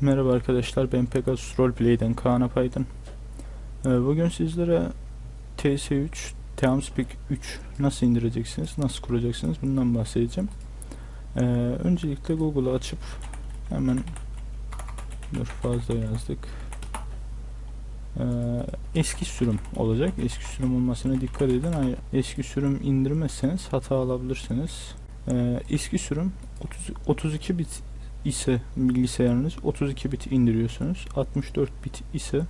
Merhaba arkadaşlar ben Pegasus Roleplay'den Kaan Apaydın. Ee, bugün sizlere TS3, TeamSpeak 3 nasıl indireceksiniz, nasıl kuracaksınız bundan bahsedeceğim. Ee, öncelikle Google'ı açıp hemen dur fazla yazdık. Ee, eski sürüm olacak. Eski sürüm olmasına dikkat edin. Eski sürüm indirmezseniz hata alabilirsiniz. Eski sürüm 30, 32 bit ise bilgisayarınız 32 bit indiriyorsunuz. 64 bit ise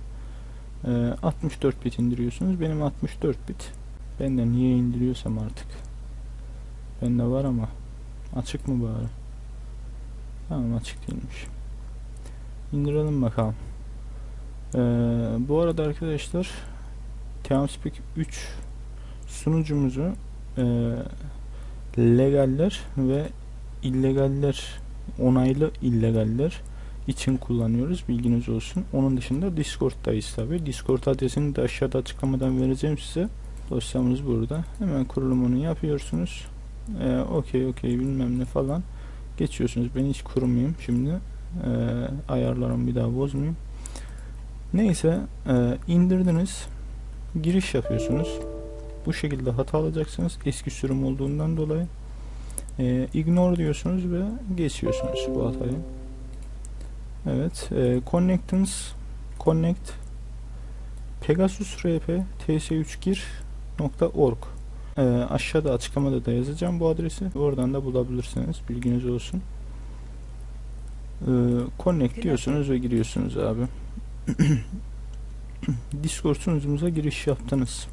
e, 64 bit indiriyorsunuz. Benim 64 bit. Ben de niye indiriyorsam artık. Bende var ama açık mı bari? Tamam açık değilmiş. İndirelim bakalım. Ee, bu arada arkadaşlar TeamSpeak 3 sunucumuzu e, legaller ve illegaller onaylı illegaller için kullanıyoruz. Bilginiz olsun. Onun dışında Discord'dayız tabi. Discord adresini de aşağıda açıklamadan vereceğim size. Dosyamız burada. Hemen kurulumunu yapıyorsunuz. Ee, okey okey bilmem ne falan. Geçiyorsunuz. Ben hiç kurmayayım şimdi. Ee, ayarlarımı bir daha bozmayayım. Neyse e, indirdiniz. Giriş yapıyorsunuz. Bu şekilde hata alacaksınız. Eski sürüm olduğundan dolayı. E, ignore diyorsunuz ve geçiyorsunuz bu hatayı. Evet. E, connectance connect Pegasus RP ts3gir.org e, aşağıda açıklamada da yazacağım bu adresi. Oradan da bulabilirsiniz. Bilginiz olsun. E, connect diyorsunuz ve giriyorsunuz abi. Discord sunucumuza giriş yaptınız.